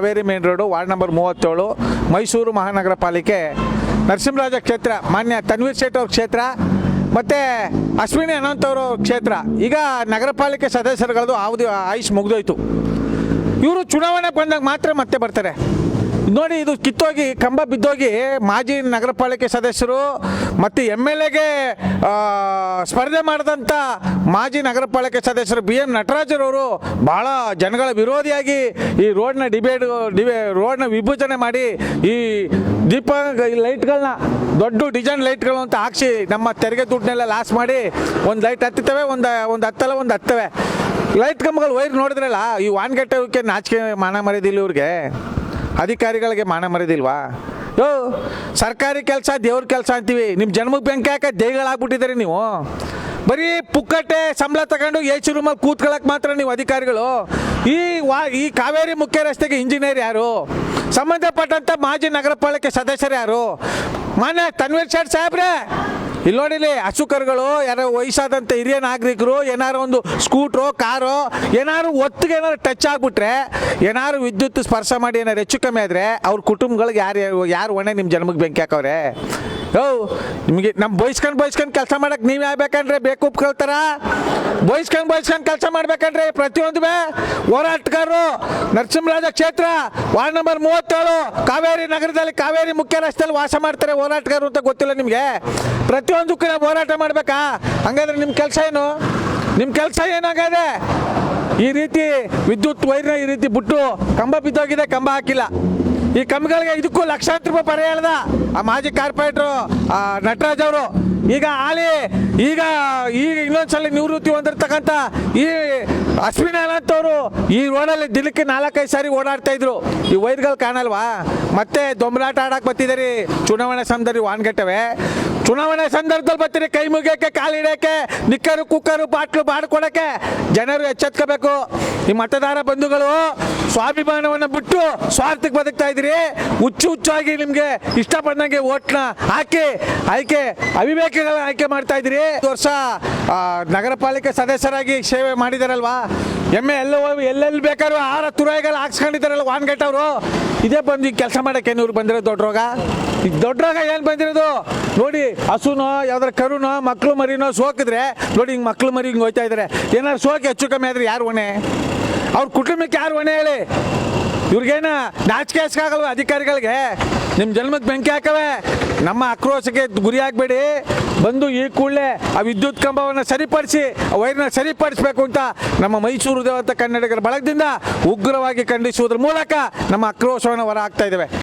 Kaveri main road, ward number ಮೂವತ್ತೇಳು, ಮೈಸೂರು ಮಹಾನಗರ ಪಾಲಿಕೆ, ನರಸಿಂಹರಾಜ ಕ್ಷೇತ್ರ, ಮಾನ್ಯ ತನ್ವೀರ್ ಶೇಟ್ ಅವ್ರ ಕ್ಷೇತ್ರ, ಮತ್ತು ಅಶ್ವಿನಿ ಅನಂತ್ ಅವರ ಕ್ಷೇತ್ರ. ಈಗ ನಗರ ಪಾಲಿಕೆ ಸದಸ್ಯರುಗಳದ್ದು ಅವಧಿ ಆಯುಷ್ ಮುಗಿದೋಯ್ತು. ಇವರು ಚುನಾವಣೆ ಬಂದಾಗ ಮಾತ್ರ ಮತ್ತೆ ಬರ್ತಾರೆ. ನೋಡಿ, ಇದು ಕಿತ್ತೋಗಿ, ಕಂಬ ಬಿದ್ದೋಗಿ ಮಾಜಿ ನಗರ ಪಾಲಿಕೆ ಸದಸ್ಯರು ಮತ್ತು ಎಂ ಎಲ್ ಎಗೆ ಸ್ಪರ್ಧೆ ಮಾಡಿದಂಥ ಮಾಜಿ ನಗರ ಪಾಲಿಕೆ ಸದಸ್ಯರು ಬಿ ಎಂ ನಟರಾಜರವರು ಭಾಳ ಜನಗಳ ವಿರೋಧಿಯಾಗಿ ಈ ರೋಡ್ನ ಡಿಬೇಟ್ ಡಿಬೇ, ರೋಡ್ನ ವಿಭಜನೆ ಮಾಡಿ ಈ ದೀಪ ಲೈಟ್ಗಳನ್ನ, ದೊಡ್ಡ ಡಿಸೈನ್ ಲೈಟ್ಗಳು ಅಂತ ಹಾಕ್ಸಿ ನಮ್ಮ ತೆರಿಗೆ ದುಡ್ಡನ್ನೆಲ್ಲ ಲಾಸ್ ಮಾಡಿ ಒಂದು ಲೈಟ್ ಹತ್ತುತ್ತವೆ, ಒಂದು ಒಂದು ಹತ್ತಲ್ಲ, ಒಂದು ಹತ್ತವೆ. ಲೈಟ್ ಕಂಬಗಳು ವೈರ್ ನೋಡಿದ್ರಲ್ಲ, ಈ ವಾನ್ಗಟ್ಟಕ್ಕೆ ನಾಚಿಕೆ ಮಾನ ಮರೆದಿಲ್ಲ ಇವ್ರಿಗೆ? ಅಧಿಕಾರಿಗಳಿಗೆ ಮಾನ ಮರ್ಯಾದಿಲ್ವಾ ಯೋ ಸರ್ಕಾರಿ ಕೆಲಸ, ದೇವ್ರ ಕೆಲಸ ಅಂತೀವಿ. ನಿಮ್ಮ ಜನ್ಮಕ್ಕೆ ಬೆಂಕಿ ಹಾಕ ದೇಗಳಾಗ್ಬಿಟ್ಟಿದ್ದೀರಿ ನೀವು. ಬರೀ ಪುಕ್ಕಟ್ಟೆ ಸಂಬಳ ತಗೊಂಡು ಎ ಸಿ ರೂಮಲ್ಲಿ ಕೂತ್ಕೊಳ್ಳೋಕೆ ಮಾತ್ರ ನೀವು ಅಧಿಕಾರಿಗಳು. ಈ ವಾ, ಈ ಕಾವೇರಿ ಮುಖ್ಯ ರಸ್ತೆಗೆ ಇಂಜಿನಿಯರ್ ಯಾರು? ಸಂಬಂಧಪಟ್ಟಂಥ ಮಾಜಿ ನಗರ ಪಾಲಿಕೆ ಸದಸ್ಯರು ಯಾರು? ಮಾನ್ಯ ತನ್ವೀರ್ ಶೇಟ್ ಸಾಹೇಬ್ರೆ ಇಲ್ಲಿ ನೋಡಿಲಿ ಹಸುಕರುಗಳು ಯಾರೋ ವಯಸ್ಸಾದಂಥ ಹಿರಿಯ ನಾಗರಿಕರು, ಏನಾರು ಒಂದು ಸ್ಕೂಟ್ರು, ಕಾರು, ಏನಾರು ಒತ್ತಿಗೆ ಏನಾರು ಟಚ್ ಆಗಿಬಿಟ್ರೆ, ಏನಾರು ವಿದ್ಯುತ್ ಸ್ಪರ್ಶ ಮಾಡಿ ಏನಾರು ಹೆಚ್ಚು ಕಮ್ಮಿ ಆದರೆ ಅವ್ರ ಕುಟುಂಬಗಳಿಗೆ ಯಾರು ಯಾರು ಹೊಣೆ ನಿಮ್ಮ ಜನ್ಮಕ್ಕೆ ಬೆಂಕಿ ಹಾಕವ್ರೆ? ಯೋ ನಿಮಗೆ ನಮ್ಮ ಬಯಸ್ಕೊಂಡು ಬಯಸ್ಕೊಂಡು ಕೆಲಸ ಮಾಡಕ್ಕೆ ನೀವು ಯಾವ್ಬೇಕಂದ್ರೆ ಬೇಕು ಉಪ್ಕೊಳ್ತಾರ? ಬಯಸ್ಕೊಂಡು ಬಯಸ್ಕೊಂಡು ಕೆಲಸ ಮಾಡ್ಬೇಕಂದ್ರೆ ಪ್ರತಿಯೊಂದು ಹೋರಾಟಗಾರರು ನರಸಿಂಹರಾಜ ಕ್ಷೇತ್ರ, ವಾರ್ಡ್ ನಂಬರ್ ಮೂವತ್ತೇಳು, ಕಾವೇರಿ ನಗರದಲ್ಲಿ ಕಾವೇರಿ ಮುಖ್ಯ ರಸ್ತೆಯಲ್ಲಿ ವಾಸ ಮಾಡ್ತಾರೆ ಹೋರಾಟಗಾರರು ಅಂತ ಗೊತ್ತಿಲ್ಲ ನಿಮಗೆ? ಪ್ರತಿಯೊಂದಕ್ಕೂ ನಾವು ಹೋರಾಟ ಮಾಡಬೇಕಾ? ಹಂಗಾದ್ರೆ ನಿಮ್ಮ ಕೆಲಸ ಏನು? ನಿಮ್ಮ ಕೆಲಸ ಏನಾಗದೆ ಈ ರೀತಿ ವಿದ್ಯುತ್ ವೈರ್ನ ಈ ರೀತಿ ಬಿಟ್ಟು ಕಂಬ ಬಿದ್ದೋಗಿದೆ, ಕಂಬ ಹಾಕಿಲ್ಲ. ಈ ಕಮ್ಮಿಗಳಿಗೆ ಇದಕ್ಕೂ ಲಕ್ಷಾಂತರ ರೂಪಾಯಿ ಪರ ಹೇಳ್ದ ಆ ಮಾಜಿ ಕಾರ್ಪೊರೇಟ್ರು ನಟರಾಜ್ ಅವರು. ಈಗ ಆಲಿ ಈಗ ಈಗ ಇನ್ನೊಂದ್ಸಲ ನಿವೃತ್ತಿ ಹೊಂದಿರ್ತಕ್ಕಂಥ ಈ ಅಶ್ವಿನ ಅವರು ಈ ರೋಡಲ್ಲಿ ದಿನಕ್ಕೆ ನಾಲ್ಕೈದು ಸಾರಿ ಓಡಾಡ್ತಾ ಇದ್ರು. ಈ ವೈರ್ಗಳು ಕಾಣಲ್ವಾ? ಮತ್ತೆ ದೊಂಬಲಾಟ ಆಡಕ್ಕೆ ಬತ್ತಿದ್ದಾರೆ ಚುನಾವಣೆ ಸಂದರ್ಭ ವಾನ್ಗಟ್ಟವೆ. ಚುನಾವಣೆ ಸಂದರ್ಭದಲ್ಲಿ ಬರ್ತೀರಿ, ಕೈ ಮುಗಿಯೋಕ್ಕೆ ಕಾಲಿಡೋಕ್ಕೆ ನಿಕ್ಕರು, ಕುಕ್ಕರು, ಬಾಟ್ಲು ಬಾಡ್ಕೊಡೋಕ್ಕೆ ಜನರು ಎಚ್ಚೆತ್ಕೋಬೇಕು. ಈ ಮತದಾರ ಬಂಧುಗಳು, ಸ್ವಾಭಿಮಾನವನ್ನು ಬಿಟ್ಟು ಸ್ವಾರ್ಥಕ್ಕೆ ಬದುಕ್ತಾ ಇದ್ದೀರಿ. ಹುಚ್ಚು ಹುಚ್ಚಾಗಿ ನಿಮಗೆ ಇಷ್ಟಪಟ್ಟಂಗೆ ಓಟ್ನ ಹಾಕಿ ಆಯ್ಕೆ ಅವಿವೇಕಗಳ ಆಯ್ಕೆ ಮಾಡ್ತಾ ಇದ್ದೀರಿ. ವರ್ಷ ನಗರ ಪಾಲಿಕೆ ಸದಸ್ಯರಾಗಿ ಸೇವೆ ಮಾಡಿದಾರಲ್ವಾ? ಎಮ್ಮೆ ಎಲ್ಲ, ಎಲ್ಲೆಲ್ಲಿ ಬೇಕಾದ್ರೂ ಆರ ತುರಾಯಿಗಳು ಹಾಕ್ಸ್ಕೊಂಡಿದ್ದಾರಲ್ಲ ವಾನ್ಗೇಟ್ ಅವರು. ಇದೇ ಬಂದು ಕೆಲಸ ಮಾಡೋಕ್ಕೆ ಇವ್ರು ಬಂದಿರೋದು ದೊಡ್ಡ ರೋಗ. ಈಗ ದೊಡ್ಡ ರೋಗ ಏನು ಬಂದಿರೋದು? ನೋಡಿ ಹಸುನೋ, ಯಾವ್ದಾರ ಕರುನೋ, ಮಕ್ಳು ಮರಿನೋ ಸೋಕಿದ್ರೆ, ನೋಡಿ ಹಿಂಗೆ ಮಕ್ಳು ಮರಿ ಹಿಂಗೆ ಹೋಯ್ತಾ ಇದ್ದಾರೆ ಏನಾದ್ರು ಸೋಕಿ ಹೆಚ್ಚು ಕಮ್ಮಿ ಆದ್ರೆ ಯಾರು ಹೊಣೆ? ಅವ್ರ ಕುಟುಂಬಕ್ಕೆ ಯಾರು ಹೊಣೆ ಹೇಳಿ? ಇವ್ರಿಗೇನ ನಾಚಿಕೆ ಹೆಸ್ಕಾಗಲ್ವ ಅಧಿಕಾರಿಗಳಿಗೆ? ನಿಮ್ಮ ಜನ್ಮಕ್ಕೆ ಬೆಂಕಿ ಹಾಕವೆ. ನಮ್ಮ ಆಕ್ರೋಶಕ್ಕೆ ಗುರಿ ಆಗಬೇಡಿ. ಬಂದು ಈ ಕೂಡಲೇ ಆ ವಿದ್ಯುತ್ ಕಂಬವನ್ನು ಸರಿಪಡಿಸಿ, ಆ ವೈರ್ನ ಸರಿಪಡಿಸಬೇಕು ಅಂತ ನಮ್ಮ ಮೈಸೂರು ದೇವತ ಕನ್ನಡಿಗರ ಬಳಗದಿಂದ ಉಗ್ರವಾಗಿ ಖಂಡಿಸುವುದರ ಮೂಲಕ ನಮ್ಮ ಆಕ್ರೋಶವನ್ನು ಹೊರ ಆಗ್ತಾ ಇದ್ದೇವೆ.